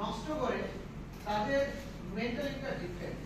নষ্ট করে তাদের মেন্টালিটিটা ডিফারেন্ট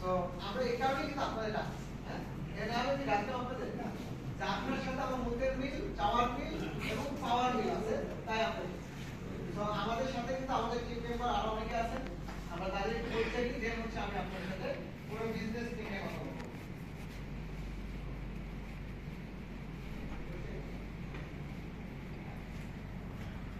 সো আমরা এই কারণে কিন্তু আপনাদের ডাকছি হ্যাঁ এর আগে কি ডাকতে আপনাদের যে আপনার সাথে আমার মুখের মিল চাওয়ার মিল এবং পাওয়ার মিল আছে তাই আপনাদের তো আমাদের সাথে কিন্তু আমাদের টিম মেম্বার আরও অনেকে আছেন। আমরা তাদের পরিচয় দিই হচ্ছে আমি আপনার সাথে পুরো বিজনেস নিয়ে কথা বলব এর আগের প্রোগ্রামগুলোতে কে কে অ্যাটেন্ড করছিলেন স্মার্ট কি করছিলেন কতজন মানে ট্রেনিং করছিলেন কতজন হাতটা হাতটা নিচে করলে ভালো তাহলে দেখা যাবে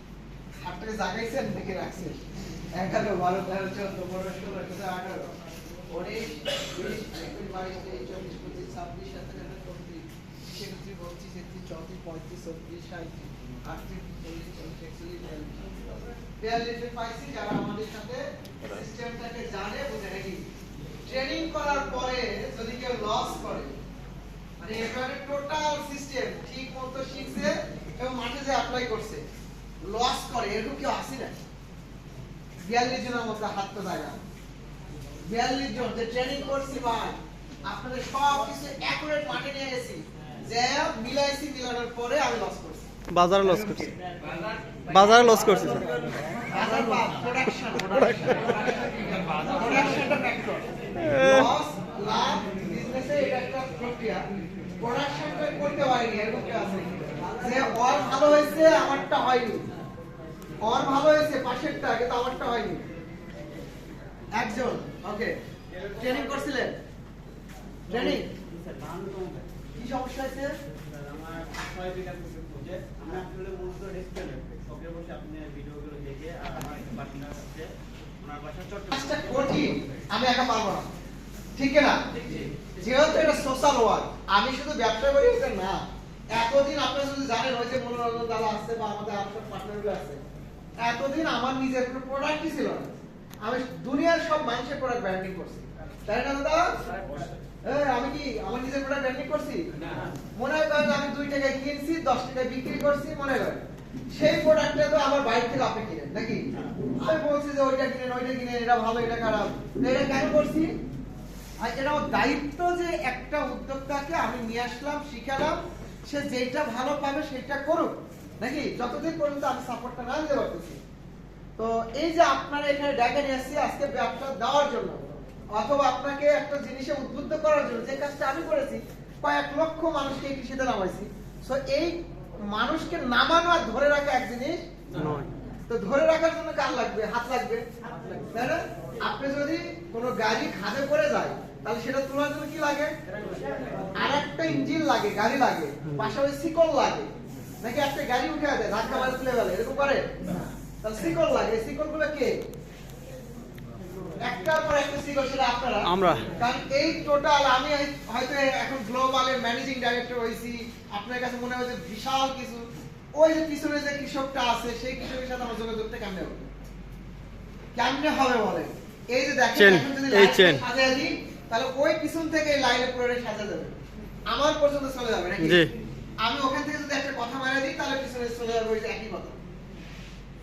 হাতটাকে জাগাইছেন নাকি রাখছেন। এগারো বারো, তেরো, চোদ্দ, পনেরো, ষোলো, সতেরো, আঠারো উনিশ বিশ একুশ বাইশ, তেইশ চব্বিশ পঁচিশ, ছাব্বিশ উনত্রিশ একত্রিশ বত্রিশ, একত্রিশ, চৌত্রিশ, পঁয়ত্রিশ সাঁত্রিশ আটত্রিশ চল্লিশ চল্লিশ, একচল্লিশ পাইছি যারা আমাদের সাথে সিস্টেমটাকে জানে, বুঝে নাকি? ট্রেনিং করার পরে যদি কেউ লস করে মানে এবারে টোটাল সিস্টেম ঠিক মতো শিখছে এবং মাঠে যে অ্যাপ্লাই করছে লস করে এরকম কেউ আসি না বিয়াল্লিশ জনের মধ্যে হাত তো যায় না। বিয়াল্লিশ জন যে ট্রেনিং করছি ভাই আপনাদের সব কিছু অ্যাকুরেট মাঠে নিয়ে গেছি। যে মিলাইছি মিলানোর পরে আমি লস করছি। বাজারে লস করছে। বাজারে? লস করছে স্যার বাজার বা প্রোডাকশন প্রোডাকশনটা ফ্যাক্টর লস লাভ বিজনেসে এটা একটা প্রক্রিয়া। প্রোডাকশনটা করতে পারিনি এরকম কেউ আছে যে ওর ভালো হয়েছে আমারটা হয়নি। ওর ভালো হয়েছে পাশেরটা কিন্তু আমারটা হয়নি। একজন ওকে। ট্রেনিং করছিলেন। ট্রেনিং কি সমস্যা হয়েছে? আমি একা পারব না। ঠিক না? যেহেতু এটা সোশ্যাল ওয়ার্ক আমি শুধু ব্যবসা করি এটা না। এতদিন আপনারা জানেন ওই যে মনোরঞ্জন দাদা বা আমাদের আপনার পার্টনারগুলো আছে। এতদিন আমার নিজের কোনো প্রোডাক্টই ছিল না। আমি দুনিয়ার সব মানুষের প্রোডাক্ট ব্র্যান্ডিং করছি। তাই না দাদা? এই, আমি কি আমার নিজের প্রোডাক্ট ব্র্যান্ডিং করছি? মনে হয় করেন আমি দুই টাকায় কিনছি দশ টাকায় বিক্রি করছি মনে করেন সেই প্রোডাক্টটা তো আমার বাইরে থেকে আপনি কিনেন নাকি? আমি বলছি যে ওইটা কিনেন ওইটা কিনেন এটা ভালো এটা খারাপ। এটা কেন করছি? আর এটা আমার দায়িত্ব যে একটা উদ্যোক্তাকে আমি নিয়ে আসলাম শিখালাম সে যেটা ভালো পাবে সেটা করুক। নাকি? যতদিন পর্যন্ত আমি সাপোর্টটা না দিতে পারতেছি। তো এই যে আপনারা এখানে ডেকে নিয়ে আসছি আজকে ব্যবসা দেওয়ার জন্য। অথবা আপনাকে একটা জিনিসে উদ্বুদ্ধ করার জন্য। যে কাজটা আমি করেছি কয়েক লক্ষ মানুষকে এই কৃষিতে নামাইছি। সো এই মানুষকে নামানো আর ধরে রাখা এক জিনিস? নয়। তো ধরে রাখার জন্য কার লাগবে? হাত লাগবে? তাই না? আপনি যদি কোনো গাড়ি খাদে পড়ে যায় তাহলে সেটা তোলার জন্য কি লাগে? আর একটা ইঞ্জিন লাগে গাড়ি লাগে। পাশাপাশি শিকল লাগে। নাকি একটা গাড়ি উঠে আছে? ধাক্কা মারে তুলে গেলে এরকম করে? তাহলে শিকল লাগে শিকলগুলো কে? একটার পর একটা শিকল সেটা আপনারা। আমরা। কারণ এই টোটাল আমি হয়তো এখন গ্লোবালের ম্যানেজিং ডাইরেক্টর হইছি আপনার কাছে মনে হয় যে বিশাল কিছু। ওই যে পিছনে যে কৃষকটা আছে সেই কৃষকের সাথে আমার যোগাযোগটা কেমনে হবে? কেমনে হবে এই যে দেখেন এখন যদি এই লাইনটা দিই তাহলে ওই পিছন থেকে লাইনে পুরো সাজা যাবে। আমার পর্যন্ত চলে যাবে নাকি। আমি ওখান থেকে যদি একটা কথা মারা দিই তাহলে পিছনে চলে যাবে একই কথা।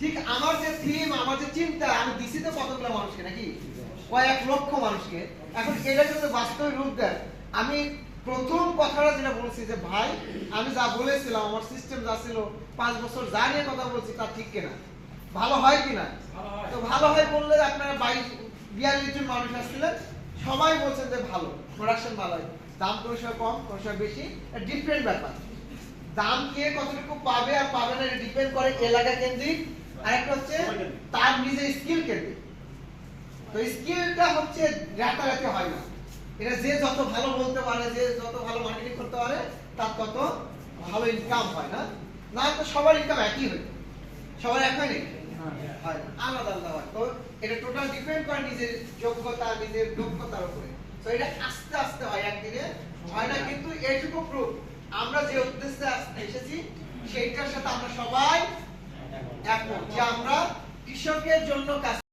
ঠিক আমার যে থিম আমার যে চিন্তা আমি দিছি তো কতগুলো মানুষকে নাকি? কয়েক লক্ষ মানুষকে। এখন এটা যদি বাস্তবে রূপ দেয়। আমি প্রথম কথাটা যেটা বলছি যে ভাই আমি যা বলেছিলাম আমার সিস্টেম যা ছিল পাঁচ বছর যা নিয়ে কথা বলছি তা ঠিক কিনা? ভালো হয় কিনা? তো ভালো হয় বললে আপনারা বাইশ বিয়াল্লিশ জন মানুষ আসছিলেন। সবাই বলছেন যে ভালো প্রোডাকশন ভালো হয়। দাম কোনো সময় কম কোনো সময় বেশি ডিফারেন্ট ব্যাপার। দাম কে কতটুকু পাবে আর পাবে না এটা ডিপেন্ড করে এলাকা কেন্দ্রিক। আর একটা হচ্ছে তার নিজের স্কিল কেন্দ্রিক। তো স্কিলটা হচ্ছে রাতারাতি হয় না। এটা যে যত ভালো বলতে পারে যে যত ভালো মার্কেটিং করতে পারে তার তত ভালো ইনকাম হয় না। না তো সবার ইনকাম একই হয়। সবার এক হয়। নাকি হয়। না, আলাদা আলাদা হয়। তো এটা টোটাল ডিপেন্ড করে নিজের যোগ্যতা নিজের দক্ষতার উপরে। তো এটা আস্তে আস্তে হয় একদিনে। হয় না কিন্তু এইটুকু প্রুফ আমরা যে উদ্দেশ্যে এসেছি সেইটার সাথে আমরা সবাই একমত যে আমরা কৃষকের জন্য কাজ